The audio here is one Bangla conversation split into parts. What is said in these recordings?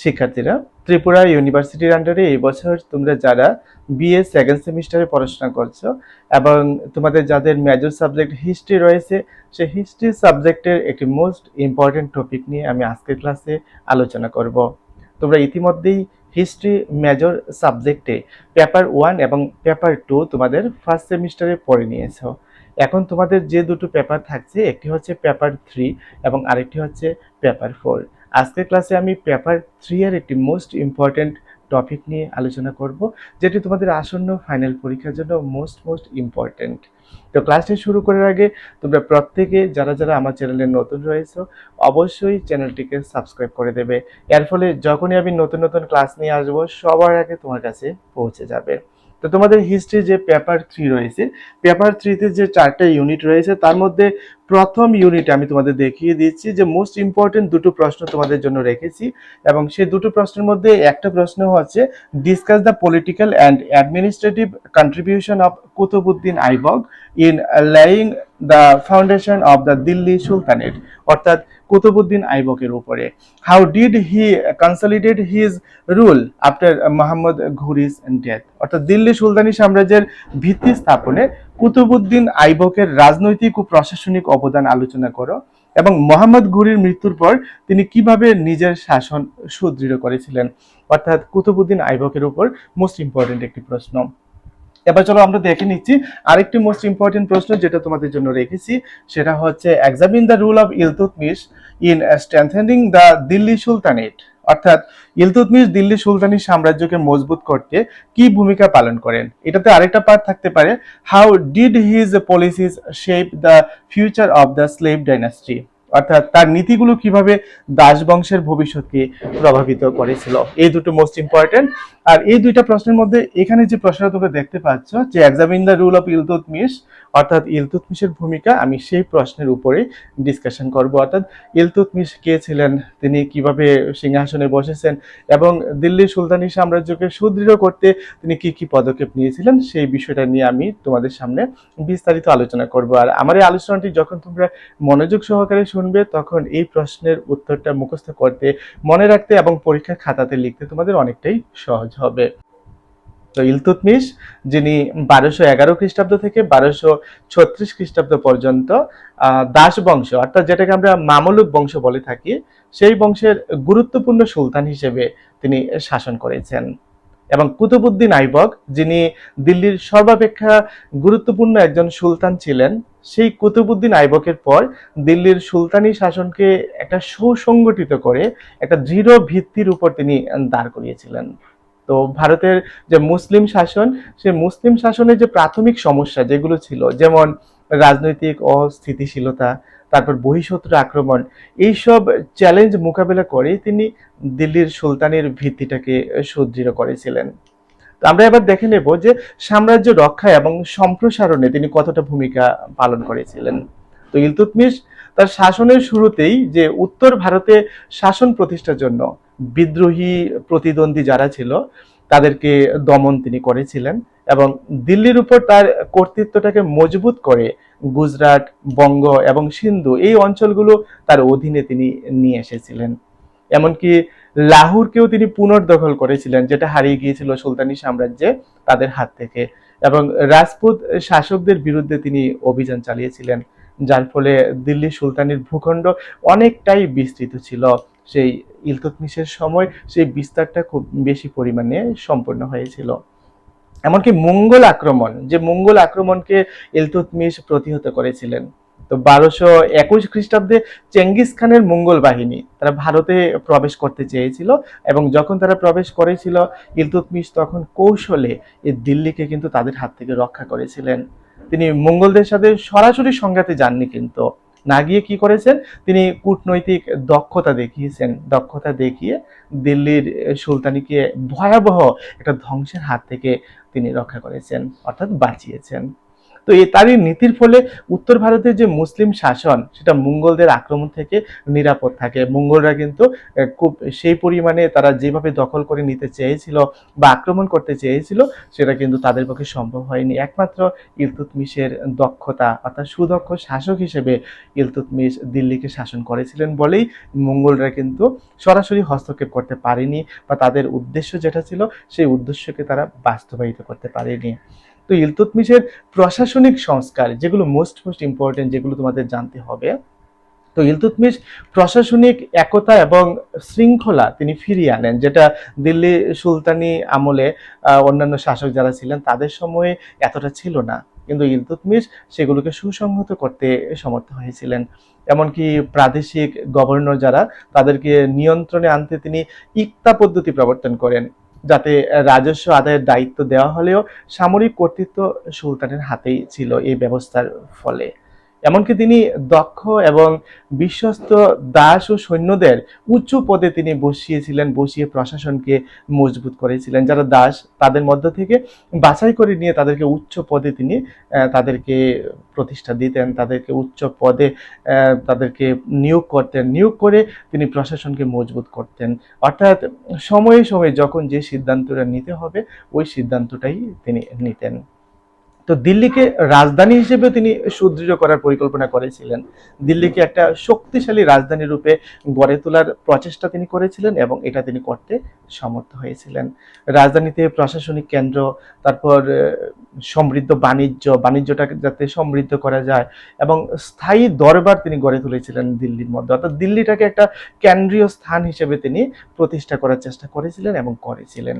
শিক্ষার্থীরা, ত্রিপুরা ইউনিভার্সিটির আন্ডারে এই বছর তোমরা যারা বিএ সেকেন্ড সেমিস্টারে পড়াশোনা করছ এবং তোমাদের যাদের মেজর সাবজেক্ট হিস্ট্রি রয়েছে সেই হিস্ট্রি সাবজেক্টের একটি মোস্ট ইম্পর্টেন্ট টপিক নিয়ে আমি আজকের ক্লাসে আলোচনা করব। তোমরা ইতিমধ্যেই হিস্ট্রি মেজর সাবজেক্টে পেপার ওয়ান এবং পেপার টু তোমাদের ফার্স্ট সেমিস্টারে পড়ে নিয়েছো। এখন তোমাদের যে দুটো পেপার থাকছে, একটি হচ্ছে পেপার থ্রি এবং আরেকটি হচ্ছে পেপার ফোর আজকের ক্লাসে আমি পেপার থ্রি এর একটি মোস্ট ইম্পর্ট্যান্ট টপিক নিয়ে আলোচনা করব, যেটি তোমাদের আসন্ন ফাইনাল পরীক্ষার জন্য মোস্ট মোস্ট ইম্পর্ট্যান্ট তো ক্লাসটি শুরু করার আগে তোমরা প্রত্যেকে, যারা যারা আমার চ্যানেলে নতুন রয়েছে, অবশ্যই চ্যানেলটিকে সাবস্ক্রাইব করে দেবে। এর ফলে যখনই আমি নতুন নতুন ক্লাস নিয়ে আসব, সবার আগে তোমার কাছে পৌঁছে যাবে। তো তোমাদের হিস্ট্রি যে পেপার থ্রি রয়েছে পেপার থ্রিতে যে চারটা ইউনিট রয়েছে, তার মধ্যে প্রথম ইউনিটে আমি তোমাদের দেখিয়ে দিচ্ছি যে মোস্ট ইম্পর্টেন্ট দুটো প্রশ্ন তোমাদের জন্য রেখেছি। এবং সেই দুটো প্রশ্নের মধ্যে একটা প্রশ্ন হচ্ছে discuss the political and administrative contribution of Qutubuddin Aibak in laying the foundation of the Delhi sultanate, অর্থাৎ কুতুবুদ্দিন আইবকের উপরে। How did he consolidate his rule after Mohammad Ghori's death অর্থাৎ দিল্লি সুলতানি সাম্রাজ্যের ভিত্তি স্থাপনে কুতুবুদ্দিন আইবকের রাজনৈতিক ও প্রশাসনিক অবদান আলোচনা করো এবং মোহাম্মদ ঘুরির মৃত্যুর পর তিনি কীভাবে নিজের শাসন সুদৃঢ় করেছিলেন? অর্থাৎ কুতুবুদ্দিন আইবকের উপর মোস্ট ইম্পর্টেন্ট একটি প্রশ্ন। এবার চলো আমরা দেখে নিচ্ছি আরেকটি মোস্ট ইম্পর্টেন্ট প্রশ্ন যেটা তোমাদের জন্য রেখেছি, সেটা হচ্ছে examine the rule of Iltutmish in strengthening the Delhi sultanate অর্থাৎ ইলতুতমিশ দিল্লি সুলতানি সাম্রাজ্যকে মজবুত করতে কি ভূমিকা পালন করেন? এটাতে আরেকটা পার্ট থাকতে পারে how did his policies shape the future of the slave dynasty অর্থাৎ তার নীতিগুলো কীভাবে দাস বংশের ভবিষ্যৎকে প্রভাবিত করেছিল। এই দুটো মোস্ট ইম্পর্টেন্ট আর এই দুইটা প্রশ্নের মধ্যে এখানে যে প্রশ্নটা তোমরা দেখতে পাচ্ছ যে examine the rule of Iltutmish অর্থাৎ ইলতুতমিশের ভূমিকা, আমি সেই প্রশ্নের উপরে ডিসকাশন করব। অর্থাৎ ইলতুতমিশ কে ছিলেন, তিনি কীভাবে সিংহাসনে বসেছেন এবং দিল্লি সুলতানি সাম্রাজ্যকে সুদৃঢ় করতে তিনি কি কি পদক্ষেপ নিয়েছিলেন, সেই বিষয়টা নিয়ে আমি তোমাদের সামনে বিস্তারিত আলোচনা করব। আর আমার এই আলোচনাটি যখন তোমরা মনোযোগ সহকারে শুনবে, তখন এই প্রশ্নের উত্তরটা মুখস্থ করতে, মনে রাখতে এবং পরীক্ষার খাতাতে লিখতে তোমাদের অনেকটাই সহজ হবে। তো ইলতুতমিশ, যিনি বারোশো এগারো খ্রিস্টাব্দ থেকে বারোশো ছত্রিশ খ্রিস্টাব্দ পর্যন্ত দাস বংশ, অর্থাৎ যেটাকে আমরা মামলুক বংশ বলে থাকি, সেই বংশের গুরুত্বপূর্ণ সুলতান হিসেবে তিনি শাসন করেছেন। এবং কুতুবুদ্দিন আইবক, যিনি দিল্লির সর্বাপেক্ষা গুরুত্বপূর্ণ একজন সুলতান ছিলেন সেই কুতুবুদ্দিন আইবকের পর দিল্লির সুলতানি শাসনকে একটা সুসংগঠিত করে একটা দৃঢ় ভিত্তির উপর তিনি দাঁড় করিয়েছিলেন। তো ভারতের যে মুসলিম শাসন, সেই মুসলিম শাসনের যে প্রাথমিক সমস্যা যেগুলো ছিল, যেমন রাজনৈতিক অস্থিতিশীলতা, তারপর বহিঃশত্রু আক্রমণ, এইসব চ্যালেঞ্জ মোকাবেলা করে তিনি দিল্লির সুলতানের ভিত্তিটাকে সুদৃঢ় করেছিলেন। আমরা এবার দেখে নেব যে সাম্রাজ্য রক্ষা এবং সম্প্রসারণে তিনি কতটা ভূমিকা পালন করেছিলেন। তো ইলতুতমিশ তার শাসনের শুরুতেই যে উত্তর ভারতে শাসন প্রতিষ্ঠার জন্য বিদ্রোহী প্রতিদ্বন্দ্বী যারা ছিল, তাদেরকে দমন তিনি করেছিলেন এবং দিল্লির উপর তার কর্তৃত্বটাকে মজবুত করে গুজরাট, বঙ্গ এবং সিন্ধু এই অঞ্চলগুলো তার অধীনে তিনি নিয়ে এসেছিলেন। এমনকি লাহোরকেও তিনি পুনর্দখল করেছিলেন, যেটা হারিয়ে গিয়েছিল সুলতানি সাম্রাজ্যে তাদের হাত থেকে। এবং রাজপুত শাসকদের বিরুদ্ধে তিনি অভিযান চালিয়েছিলেন, যার ফলে দিল্লি সুলতানির ভূখণ্ড অনেকটাই বিস্তৃত ছিল। সেই ইলতুতমিশের সময় সেই বিস্তারটা খুব বেশি পরিমাণে সম্পন্ন হয়েছিল। এমনকি মঙ্গল আক্রমণ, যে মঙ্গল আক্রমণকে ইলতুতমিশ প্রতিহত করেছিলেন। তো বারোশো একুশ খ্রিস্টাব্দে চেঙ্গিস খানের মঙ্গল বাহিনী তারা ভারতে প্রবেশ করতে চেয়েছিল এবং যখন তারা প্রবেশ করেছিল ইলতুতমিশ তখন কৌশলে এই দিল্লিকে কিন্তু তাদের হাত থেকে রক্ষা করেছিলেন। তিনি মঙ্গলদের সাথে সরাসরি সংঘাতে যাননি কিন্তু। না গিয়ে কি করেছেন? তিনি কূটনৈতিক দক্ষতা দেখিয়েছেন। দক্ষতা দেখিয়ে দিল্লির সুলতানিকে ভয়াবহ একটা ধ্বংসের হাত থেকে তিনি রক্ষা করেছেন, অর্থাৎ বাঁচিয়েছেন। তো এই তারই নীতির ফলে উত্তর ভারতের যে মুসলিম শাসন, সেটা মঙ্গলদের আক্রমণ থেকে নিরাপদ থাকে। মঙ্গলরা কিন্তু খুব সেই পরিমাণে তারা যেভাবে দখল করে নিতে চেয়েছিল বা আক্রমণ করতে চেয়েছিল, সেটা কিন্তু তাদের পক্ষে সম্ভব হয়নি। একমাত্র ইলতুতমিশের দক্ষতা, অর্থাৎ সুদক্ষ শাসক হিসেবে ইলতুতমিশ দিল্লিকে শাসন করেছিলেন বলেই মঙ্গলরা কিন্তু সরাসরি হস্তক্ষেপ করতে পারেনি বা তাদের উদ্দেশ্য যেটা ছিল, সেই উদ্দেশ্যকে তারা বাস্তবায়িত করতে পারেনি। তো ইলতুতমিশের প্রশাসনিক সংস্কার, যেগুলো মোস্ট মোস্ট ইম্পর্টেন্ট যেগুলো তোমাদের জানতে হবে, তো ইলতুতমিশ প্রশাসনিক একতা এবং শৃঙ্খলা তিনি ফিরিয়ে আনেন, যেটা দিল্লি সুলতানি আমলে অন্যান্য শাসক যারা ছিলেন তাদের সময়ে এতটা ছিল না। কিন্তু ইলতুতমিশ সেগুলোকে সুসংহত করতে সমর্থ হয়েছিলেন। এমনকি প্রাদেশিক গভর্নর যারা, তাদেরকে নিয়ন্ত্রণে আনতে তিনি ইকতা পদ্ধতি প্রবর্তন করেন। যাতে রাজস্ব আদায়ের দায়িত্ব দেওয়া হলেও সামরিক কর্তৃত্ব সুলতানের হাতেই ছিল এই ব্যবস্থার ফলে। এমনকি তিনি দক্ষ এবং বিশ্বস্ত দাস ও সৈন্যদের উচ্চ পদে তিনি বসিয়েছিলেন, বসিয়ে প্রশাসনকে মজবুত করেছিলেন। যারা দাস, তাদের মধ্য থেকে বাছাই করে নিয়ে তাদেরকে উচ্চ পদে তিনি তাদেরকে প্রতিষ্ঠা দিতেন, তাদেরকে উচ্চ পদে তাদেরকে নিয়োগ করতেন। নিয়োগ করে তিনি প্রশাসনকে মজবুত করতেন। অর্থাৎ সময়ে সময়ে যখন যে সিদ্ধান্তটা নিতে হবে, ওই সিদ্ধান্তটাই তিনি নিতেন। তো দিল্লিকে রাজধানী হিসেবে তিনি সুদৃঢ় করার পরিকল্পনা করেছিলেন। দিল্লিকে একটা শক্তিশালী রাজধানী রূপে গড়ে তোলার প্রচেষ্টা তিনি করেছিলেন এবং এটা তিনি করতে সমর্থ হয়েছিলেন। রাজধানীতে প্রশাসনিক কেন্দ্র, তারপর সমৃদ্ধ বাণিজ্য, বাণিজ্যটাকে যাতে সমৃদ্ধ করা যায় এবং স্থায়ী দরবার তিনি গড়ে তুলেছিলেন দিল্লির মধ্যে। অর্থাৎ দিল্লিটাকে একটা কেন্দ্রীয় স্থান হিসেবে তিনি প্রতিষ্ঠা করার চেষ্টা করেছিলেন এবং করেছিলেন।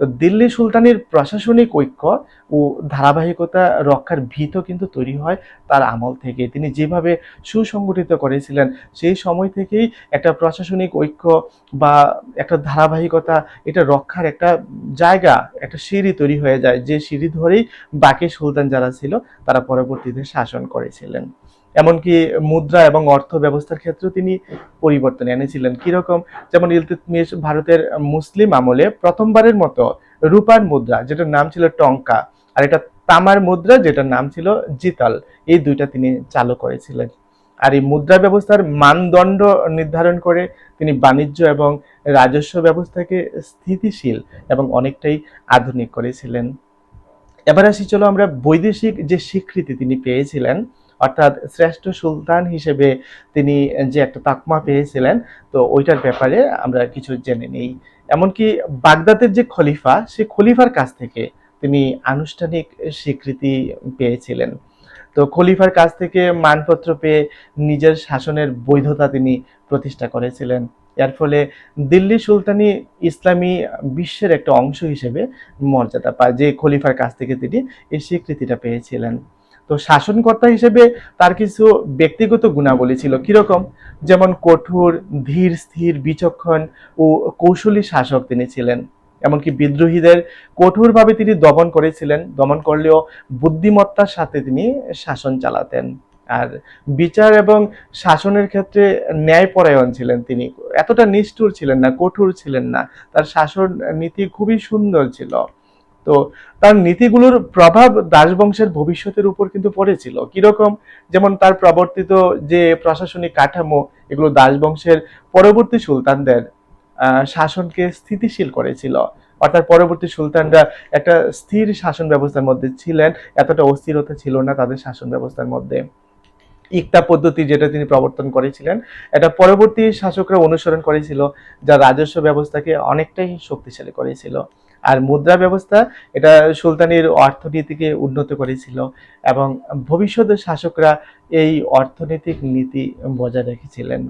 তো দিল্লি সুলতানের প্রশাসনিক ঐক্য ও ধারাবাহিকতা রক্ষার ভিত কিন্তু তৈরি হয় তার আমল থেকে। তিনি যেভাবে সুসংগঠিত করেছিলেন, সেই সময় থেকেই একটা প্রশাসনিক ঐক্য বা একটা ধারাবাহিকতা, এটা রক্ষার একটা জায়গা, একটা সিঁড়ি তৈরি হয়ে যায়। যে সিঁড়ি ধরেই বাকি সুলতান যারা ছিল, তারা পরবর্তীতে শাসন করেছিলেন। এমনকি মুদ্রা এবং অর্থ ব্যবস্থার ক্ষেত্রেও তিনি পরিবর্তন এনেছিলেন। কীরকম? যেমন ইলতুৎমিশ ভারতের মুসলিম আমলে প্রথমবারের মতো রূপার মুদ্রা, যেটার নাম ছিল টঙ্কা, আর এটা তামার মুদ্রা, যেটার নাম ছিল জিতাল, এই দুইটা তিনি চালু করেছিলেন। আর এই মুদ্রা ব্যবস্থার মানদণ্ড নির্ধারণ করে তিনি বাণিজ্য এবং রাজস্ব ব্যবস্থাকে স্থিতিশীল এবং অনেকটাই আধুনিক করেছিলেন। এবার আসি, চলো আমরা বৈদেশিক যে স্বীকৃতি তিনি পেয়েছিলেন অর্থাৎ শ্রেষ্ঠ সুলতান হিসেবে তিনি যে একটা তাকমা পেয়েছিলেন, তো ওইটার ব্যাপারে আমরা কিছু জেনে নেই। এমনকি বাগদাদের যে খলিফা, সে খলিফার কাছ থেকে তিনি আনুষ্ঠানিক স্বীকৃতি পেয়েছিলেন। তো খলিফার কাছ থেকে মানপত্র পেয়ে নিজের শাসনের বৈধতা তিনি প্রতিষ্ঠা করেছিলেন। এর ফলে দিল্লি সুলতানি ইসলামী বিশ্বের একটা অংশ হিসেবে মর্যাদা পায়, যে খলিফার কাছ থেকে তিনি এই স্বীকৃতিটা পেয়েছিলেন। তো শাসনকর্তা হিসেবে তার কিছু ব্যক্তিগত গুণাবলী ছিল। কীরকম? যেমন কঠোর, ধীর, স্থির, বিচক্ষণ ও কৌশলী শাসক তিনি ছিলেন। এমনকি বিদ্রোহীদের কঠোরভাবে তিনি দমন করেছিলেন। দমন করলেও বুদ্ধিমত্তার সাথে তিনি শাসন চালাতেন। আর বিচার এবং শাসনের ক্ষেত্রে ন্যায়পরায়ণ ছিলেন তিনি। এতটা নিষ্ঠুর ছিলেন না, কঠোর ছিলেন না। তার শাসন নীতি খুবই সুন্দর ছিল। তো তার নীতিগুলোর প্রভাব দাসবংশের ভবিষ্যতের উপর কিন্তু পড়েছিল। কীরকম? যেমন তার প্রবর্তিত যে প্রশাসনিক কাঠামো, এগুলো দাসবংশের পরবর্তী সুলতানদের শাসনকে স্থিতিশীল করেছিল। অর্থাৎ পরবর্তী সুলতানরা একটা স্থির শাসন ব্যবস্থার মধ্যে ছিলেন, এতটা অস্থিরতা ছিল না তাদের শাসন ব্যবস্থার মধ্যে। ইকতা পদ্ধতি যেটা তিনি প্রবর্তন করেছিলেন, এটা পরবর্তী শাসকরা অনুসরণ করেছিল, যা রাজস্ব ব্যবস্থাকে অনেকটাই শক্তিশালী করেছিল। আর মুদ্রা ব্যবস্থা এটা সুলতানের অর্থনীতিকে উন্নত করেছিল এবং ভবিষ্যতের শাসকরা এই অর্থনৈতিক নীতি বজায় রেখেছিলেন।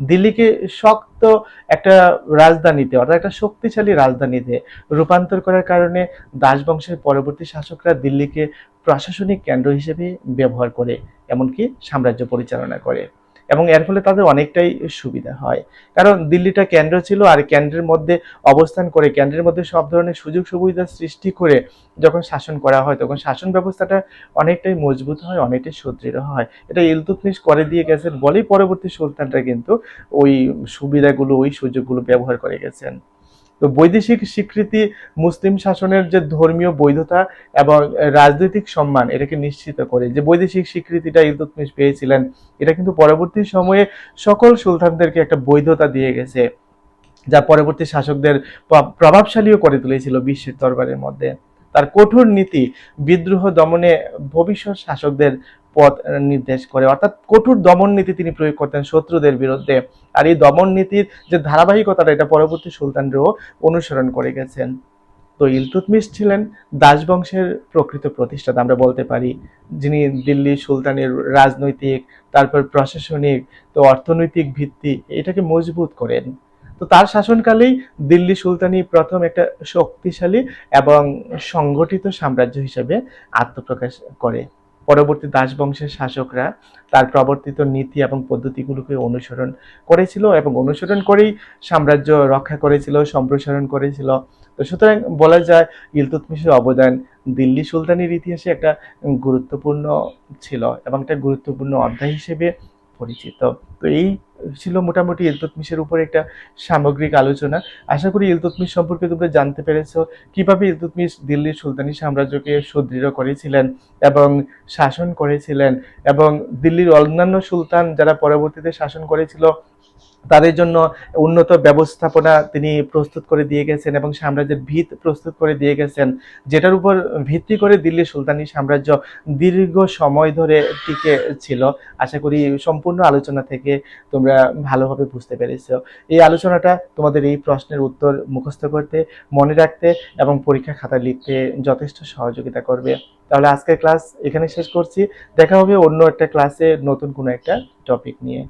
দিল্লিকে শক্ত একটা রাজধানীতে অর্থাৎ একটা শক্তিশালী রাজধানীতে রূপান্তর করার কারণে দাসবংশের পরবর্তী শাসকরা দিল্লিকে প্রশাসনিক কেন্দ্র হিসেবে ব্যবহার করে, এমনকি সাম্রাজ্য পরিচালনা করে। এবং এর ফলে তাদের অনেকটাই সুবিধা হয়। কারণ দিল্লিটা কেন্দ্র ছিল আর কেন্দ্রের মধ্যে অবস্থান করে, কেন্দ্রের মধ্যে সব ধরনের সুযোগ সুবিধা সৃষ্টি করে যখন শাসন করা হয়, তখন শাসন ব্যবস্থাটা অনেকটাই মজবুত হয়, অনেকটাই সুদৃঢ় হয়। এটা ইলতুতমিশ করে দিয়ে গেছেন বলেই পরবর্তী সুলতানরা কিন্তু ওই সুবিধাগুলো, ওই সুযোগগুলো ব্যবহার করে গেছেন। তো বৈদেশিক স্বীকৃতি মুসলিম শাসনের যে ধর্মীয় বৈধতা এবং রাজনৈতিক সম্মান, এটাকে নিশ্চিত করে যে বৈদেশিক স্বীকৃতিটা ইলতুৎমিশ পেয়েছিলেন, এটা কিন্তু পরবর্তী সময়ে সকল সুলতানদেরকে একটা বৈধতা দিয়ে গেছে, যা পরবর্তী শাসকদের প্র- প্রভাবশালীও করে তুলেছিল বিশ্বের দরবারের মধ্যে। তার কঠোর নীতি বিদ্রোহ দমনে ভবিষ্যৎ শাসকদের পথ নির্দেশ করে। অর্থাৎ কঠোর দমন নীতি তিনি প্রয়োগ করতেন শত্রুদের বিরুদ্ধে। আর এই দমন নীতির যে ধারাবাহিকতাটা, এটা পরবর্তী সুলতানরাও অনুসরণ করে গেছেন। তো ইলতুতমিশ ছিলেন দাসবংশের প্রকৃত প্রতিষ্ঠাতা, আমরা বলতে পারি। যিনি দিল্লি সুলতানের রাজনৈতিক, তারপর প্রশাসনিক, তো অর্থনৈতিক ভিত্তি, এটাকে মজবুত করেন। তো তার শাসনকালেই দিল্লি সুলতানি প্রথম একটা শক্তিশালী এবং সংগঠিত সাম্রাজ্য হিসেবে আত্মপ্রকাশ করে। পরবর্তী দাসবংশের শাসকরা তার প্রবর্তিত নীতি এবং পদ্ধতিগুলোকে অনুসরণ করেছিল এবং অনুসরণ করেই সাম্রাজ্য রক্ষা করেছিল, সম্প্রসারণ করেছিল। তো সুতরাং বলা যায়, ইলতুৎমিশের অবদান দিল্লি সুলতানের ইতিহাসে একটা গুরুত্বপূর্ণ ছিল এবং একটা গুরুত্বপূর্ণ অধ্যায় হিসেবে পরিচিত। তো এই ছিল মোটামুটি ইলতুতমিশের উপর একটা সামগ্রিক আলোচনা। আশা করি ইলতুতমিশ সম্পর্কে তোমরা জানতে পেরেছ কীভাবে ইলতুতমিশ দিল্লির সুলতানি সাম্রাজ্যকে সুদৃঢ় করেছিলেন এবং শাসন করেছিলেন এবং দিল্লির অন্যান্য সুলতান যারা পরবর্তীতে শাসন করেছিল তাদের জন্য উন্নত ব্যবস্থাপনা তিনি প্রস্তুত করে দিয়ে গেছেন এবং সাম্রাজ্যের ভিত প্রস্তুত করে দিয়ে গেছেন। যেটার উপর ভিত্তি করে দিল্লি সুলতানি সাম্রাজ্য দীর্ঘ সময় ধরে টিকে ছিল। আশা করি সম্পূর্ণ আলোচনা থেকে তোমরা ভালোভাবে বুঝতে পেরেছ। এই আলোচনাটা তোমাদের এই প্রশ্নের উত্তর মুখস্থ করতে, মনে রাখতে এবং পরীক্ষা খাতা লিখতে যথেষ্ট সহযোগিতা করবে। তাহলে আজকের ক্লাস এখানে শেষ করছি। দেখা হবে অন্য একটা ক্লাসে নতুন কোনো একটা টপিক নিয়ে।